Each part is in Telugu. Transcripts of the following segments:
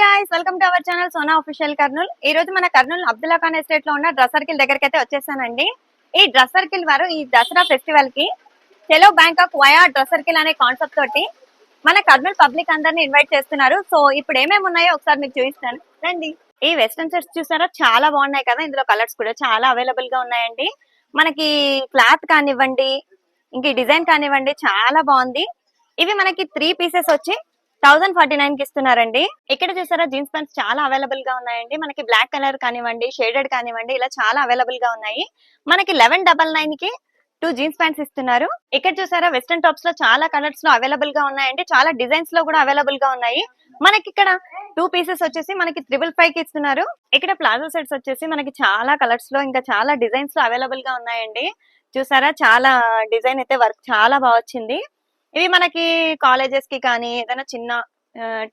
Guys welcome to our channel Sona official Kurnool ఈ రోజు మన కర్నూల్ అబ్దుల్లా ఖాన్ ఎస్టేట్లో ఉన్న డ్రెస్ సర్కిల్ దగ్గరికి అయితే వచ్చేసానండి. ఈ డ్రెస్ సర్కిల్ వారు ఈ దసరా ఫెస్టివల్కి Chalo Bangkok via dress circle అనే కాన్సెప్ట్ తోటి మన కర్నూల్ పబ్లిక్ అందరిని ఇన్వైట్ చేస్తున్నారు. సో ఇప్పుడు ఏమేమి ఉన్నాయో ఒకసారి మీకు చూపిస్తాను. రండి. ఈ వెస్ట్రన్ సెట్స్ చూసారా? చాలా బాగున్నాయి కదా. ఇందులో కలర్స్ కూడా చాలా అవైలబుల్గా ఉన్నాయండి. మనకి క్లాత్ కానివ్వండి ఇంక డిజైన్ కానివ్వండి చాలా బాగుంది. ఇవి మనకి త్రీ పీసెస్ వచ్చి థౌసండ్ ఫార్టీ నైన్కి ఇస్తున్నారండి. ఇక్కడ చూసారా? జీన్స్ ప్యాంట్స్ చాలా అవైలబుల్గా ఉన్నాయండి. మనకి బ్లాక్ కలర్ కానివ్వండి షేడెడ్ కానివ్వండి ఇలా చాలా అవైలబుల్గా ఉన్నాయి. మనకి లెవెన్ డబల్ నైన్కి టూ జీన్స్ ప్యాంట్స్ ఇస్తున్నారు. ఇక్కడ చూసారా? వెస్టర్న్ టాప్స్లో చాలా కలర్స్లో అవైలబుల్గా ఉన్నాయండి. చాలా డిజైన్స్లో కూడా అవైలబుల్గా ఉన్నాయి. మనకి ఇక్కడ టూ పీసెస్ వచ్చేసి మనకి త్రిబుల్ ఫైవ్కి ఇస్తున్నారు. ఇక్కడ ప్లాజో సెట్స్ వచ్చేసి మనకి చాలా కలర్స్లో ఇంకా చాలా డిజైన్స్లో అవైలబుల్గా ఉన్నాయండి. చూసారా? చాలా డిజైన్ అయితే వర్క్ చాలా బాగా వచ్చింది. ఇవి మనకి కాలేజెస్కి కానీ ఏదైనా చిన్న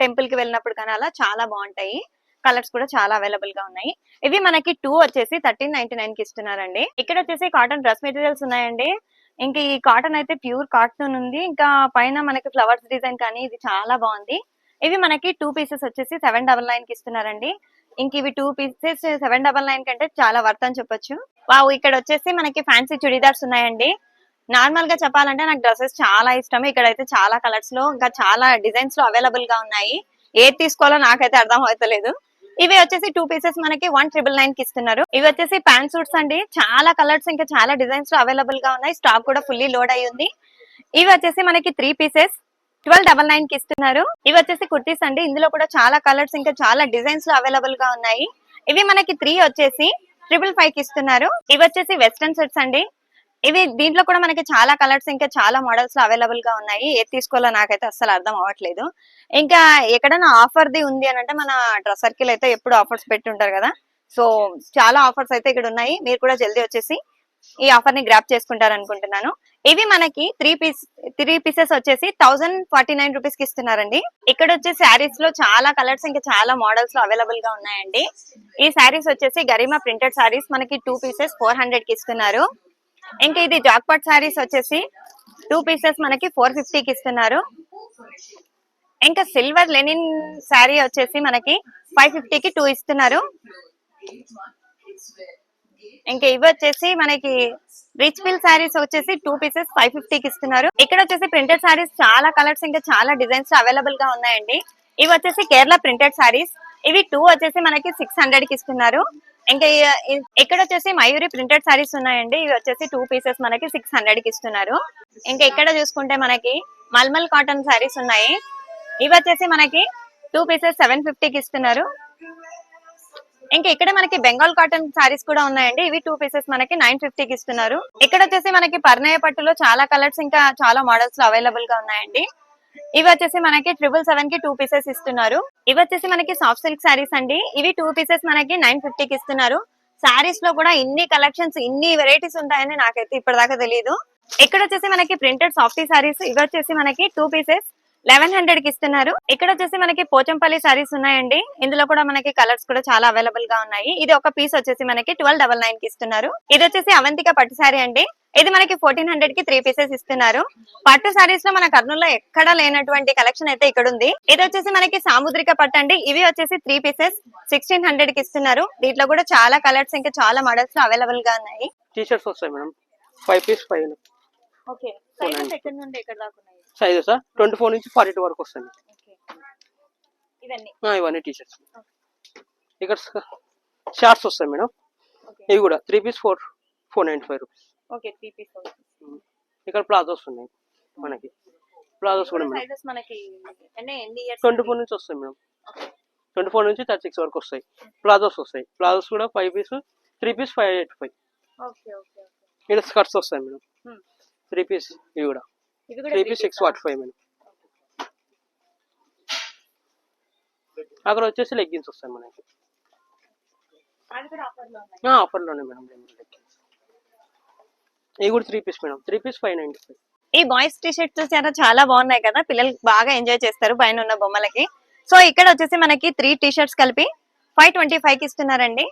టెంపుల్కి వెళ్ళినప్పుడు కానీ అలా చాలా బాగుంటాయి. కలర్స్ కూడా చాలా అవైలబుల్గా ఉన్నాయి. ఇవి మనకి టూ వచ్చేసి థర్టీన్ నైన్టీ నైన్కి ఇస్తున్నారండి. ఇక్కడ వచ్చేసి కాటన్ డ్రెస్ మెటీరియల్స్ ఉన్నాయండి. ఇంకా ఈ కాటన్ అయితే ప్యూర్ కాటన్ ఉంది. ఇంకా పైన మనకి ఫ్లవర్స్ డిజైన్ కానీ ఇది చాలా బాగుంది. ఇవి మనకి టూ పీసెస్ వచ్చేసి సెవెన్ డబల్ నైన్కి ఇస్తున్నారండి. ఇంక ఇవి two pieces seven double nine కంటే చాలా వర్త్ అని చెప్పొచ్చు. వావ్ ఇక్కడ వచ్చేసి మనకి ఫ్యాన్సీ చుడీదార్స్ ఉన్నాయండి. నార్మల్గా చెప్పాలంటే నాకు డ్రెస్సెస్ చాలా ఇష్టం ఇక్కడ అయితే చాలా కలర్స్లో ఇంకా చాలా డిజైన్స్లో అవైలబుల్గా ఉన్నాయి. ఏది తీసుకోవాలో నాకైతే అర్థం అవుతలేదు. ఇవి వచ్చేసి టూ పీసెస్ మనకి వన్ ట్రిపుల్ నైన్కి ఇస్తున్నారు. ఇవి వచ్చేసి ప్యాంట్ సూట్స్ అండి. చాలా కలర్స్ ఇంకా చాలా డిజైన్స్లో అవైలబుల్గా ఉన్నాయి. స్టాక్ కూడా ఫుల్లీ లోడ్ అయి ఉంది. ఇవి వచ్చేసి మనకి త్రీ పీసెస్ ట్వెల్వ్ డబల్ నైన్కి ఇస్తున్నారు. ఇవి వచ్చేసి కుర్తీస్ అండి. ఇందులో కూడా చాలా కలర్స్ ఇంకా చాలా డిజైన్స్లో అవైలబుల్గా ఉన్నాయి. ఇవి మనకి త్రీ వచ్చేసి ట్రిపుల్ ఫైవ్కి ఇస్తున్నారు. ఇవి వచ్చేసి వెస్టర్న్ సెట్స్ అండి. ఇవి దీంట్లో కూడా మనకి చాలా కలర్స్ ఇంకా చాలా మోడల్స్లో అవైలబుల్గా ఉన్నాయి. ఏది తీసుకోవాలో నాకైతే అస్సలు అర్థం అవ్వట్లేదు. ఇంకా ఎక్కడైనా ఆఫర్ ది ఉంది అని అంటే మన డ్రెస్ సర్కిల్ అయితే ఎప్పుడు ఆఫర్స్ పెట్టి ఉంటారు కదా. సో చాలా ఆఫర్స్ అయితే ఇక్కడ ఉన్నాయి. మీరు కూడా జల్దీ వచ్చేసి ఈ ఆఫర్ని గ్రాప్ చేసుకుంటారు అనుకుంటున్నాను. ఇవి మనకి త్రీ పీస్ త్రీ పీసెస్ వచ్చేసి థౌసండ్ ఫార్టీ నైన్ రూపీస్కి ఇస్తున్నారండి. ఇక్కడ వచ్చే శారీస్లో చాలా కలర్స్ ఇంకా చాలా మోడల్స్లో అవైలబుల్గా ఉన్నాయండి. ఈ శారీస్ వచ్చేసి గరిమా ప్రింటెడ్ శారీస్ మనకి టూ పీసెస్ ఫోర్ హండ్రెడ్కి ఇస్తున్నారు. ఇంకా ఇది జాక్పాట్ శారీస్ వచ్చేసి టూ పీసెస్ మనకి ఫోర్ ఫిఫ్టీకి ఇస్తున్నారు. ఇంకా సిల్వర్ లెనిన్ శారీ వచ్చేసి మనకి ఫైవ్ ఫిఫ్టీకి టూ ఇస్తున్నారు. ఇంకా ఇవి వచ్చేసి మనకి రిచ్ ఫిల్ శారీస్ వచ్చేసి టూ పీసెస్ ఫైవ్ ఫిఫ్టీకి ఇస్తున్నారు. ఇక్కడ వచ్చేసి ప్రింటెడ్ శారీస్ చాలా కలర్స్ ఇంకా చాలా డిజైన్స్ అవైలబుల్గా ఉన్నాయండి. ఇవి వచ్చేసి కేరళ ప్రింటెడ్ శారీస్ ఇవి టూ వచ్చేసి మనకి సిక్స్ హండ్రెడ్కి ఇస్తున్నారు. ఇంకా ఇక్కడ వచ్చేసి మయూరి ప్రింటెడ్ సారీస్ ఉన్నాయండి. ఇవి వచ్చేసి టూ పీసెస్ మనకి సిక్స్ హండ్రెడ్కి ఇస్తున్నారు. ఇంకా ఇక్కడ చూసుకుంటే మనకి మల్మల్ కాటన్ సారీస్ ఉన్నాయి. ఇవి వచ్చేసి మనకి టూ పీసెస్ సెవెన్ ఫిఫ్టీకి ఇస్తున్నారు. ఇంకా ఇక్కడ మనకి బెంగాల్ కాటన్ సారీస్ కూడా ఉన్నాయండి. ఇవి టూ పీసెస్ మనకి నైన్ ఫిఫ్టీకి ఇస్తున్నారు. ఇక్కడ వచ్చేసి మనకి పర్ణయ పట్టులో చాలా కలర్స్ ఇంకా చాలా మోడల్స్ అవైలబుల్గా ఉన్నాయండి. ఇవి వచ్చేసి మనకి ట్రిపుల్ సెవెన్కి టూ పీసెస్ ఇస్తున్నారు. ఇవి వచ్చేసి మనకి సాఫ్ట్ సిల్క్ సారీస్ అండి. ఇవి టూ పీసెస్ మనకి నైన్ ఫిఫ్టీకి ఇస్తున్నారు. సారీస్లో కూడా ఇన్ని కలెక్షన్స్ ఇన్ని వెరైటీస్ ఉంటాయని నాకైతే ఇప్పటిదాకా తెలియదు ఇక్కడ వచ్చేసి మనకి ప్రింటెడ్ సాఫ్టీ సారీస్ ఇవి వచ్చేసి మనకి టూ పీసెస్ లెవెన్ హండ్రెడ్కి ఇస్తున్నారు. ఇక్కడ వచ్చేసి మనకి పోచంపల్లి సారీస్ ఉన్నాయండి. ఇందులో కూడా మనకి కలర్స్ కూడా చాలా అవైలబుల్గా ఉన్నాయి. ఇది ఒక పీస్ వచ్చేసి మనకి ట్వెల్వ్ డబల్ నైన్కి ఇస్తున్నారు. ఇది వచ్చేసి అవంతిక పట్టు సారీ అండి. ఇది మనకి ఫోర్టీన్ హండ్రెడ్కి త్రీ పీసెస్ ఇస్తున్నారు. పట్టు సారీస్లో మన కర్నూలులో ఎక్కడా లేనటువంటి కలెక్షన్ అయితే ఇక్కడ ఉంది. ఇది వచ్చేసి మనకి సాముద్రిక పట్టు అండి. ఇవి వచ్చేసి త్రీ పీసెస్ సిక్స్టీన్ హండ్రెడ్కి ఇస్తున్నారు. దీంట్లో కూడా చాలా కలర్స్ ఇంకా చాలా మోడల్స్లో అవైలబుల్గా ఉన్నాయి. టీ షర్ట్స్ వస్తాయి madam. Five piece five okay sizes twenty four నుంచి ఫార్టీ టూ వరకు వస్తాయి ఇవన్నీ? ఆ, ఇవన్నీ టీ షర్ట్స్ ఇక్కడ షార్ట్స్ వస్తాయి మేడం. ఇవి కూడా three piece four four ninety five rupees okay three piece ఇక్కడ ప్లాజోస్ ఉన్నాయి మనకి. ప్లాజోస్ కూడా సైజెస్ మనకి అంటే ఎన్ని ఇయర్స్ ట్వంటీ ఫోర్ నుంచి వస్తాయి మేడం. ట్వంటీ ఫోర్ నుంచి థర్టీ సిక్స్ వరకు వస్తాయి. ప్లాజోస్ వస్తాయి. ప్లాజోస్ కూడా five piece three piece five eight five. Okay okay okay. ఇక్కడ స్కర్ట్స్ వస్తాయి మేడం. త్రీ పీస్ ఇవి కూడా. Three piece six forty five madam. అక్కడ వచ్చేసి లెగ్గిన్స్ వస్తాయి మనకి. ఆఫర్లోనే మేడం. లెగ్గిన్స్ ఇవి కూడా three piece madam three piece five ninety five ఈ బాయ్స్ టీ షర్ట్స్ చాలా బాగున్నాయి కదా. పిల్లలు బాగా ఎంజాయ్ చేస్తారు పైన ఉన్న బొమ్మలకి. సో ఇక్కడ వచ్చేసి మనకి త్రీ టీ షర్ట్స్ కలిపి ఫైవ్ ట్వంటీ ఫైవ్కి ఇస్తున్నారండి.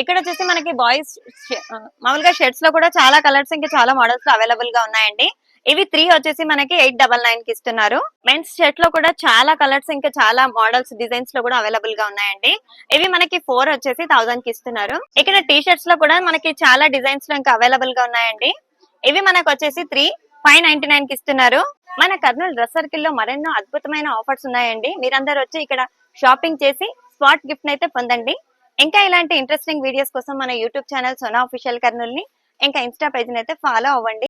ఇక్కడ వచ్చేసి మనకి బాయ్స్ మామూలుగా షర్ట్స్లో కూడా చాలా కలర్స్ ఇంకా చాలా మోడల్స్ అవైలబుల్గా ఉన్నాయండి. ఇవి త్రీ వచ్చేసి మనకి ఎయిట్ డబల్ నైన్కి ఇస్తున్నారు. మెన్స్ షర్ట్లో కూడా చాలా కలర్స్ ఇంకా చాలా మోడల్స్ డిజైన్స్లో కూడా అవైలబుల్గా ఉన్నాయండి. ఇవి మనకి ఫోర్ వచ్చేసి థౌసండ్కి ఇస్తున్నారు. ఇక్కడ టీ షర్ట్స్లో కూడా మనకి చాలా డిజైన్స్లో ఇంకా అవైలబుల్గా ఉన్నాయండి. ఇవి మనకు వచ్చేసి త్రీ ఫైవ్ నైన్టీ నైన్కి ఇస్తున్నారు. మన కర్నూలు డ్రెస్ సర్కిల్లో మరెన్నో అద్భుతమైన ఆఫర్స్ ఉన్నాయండి. మీరందరూ వచ్చి ఇక్కడ షాపింగ్ చేసి స్పాట్ గిఫ్ట్ అయితే పొందండి. ఇంకా ఇలాంటి ఇంట్రెస్టింగ్ వీడియోస్ కోసం మన యూట్యూబ్ ఛానల్ సోనా అఫీషియల్ కర్నూల్ని ఇంకా ఇన్స్టా పేజ్ అయితే ఫాలో అవ్వండి.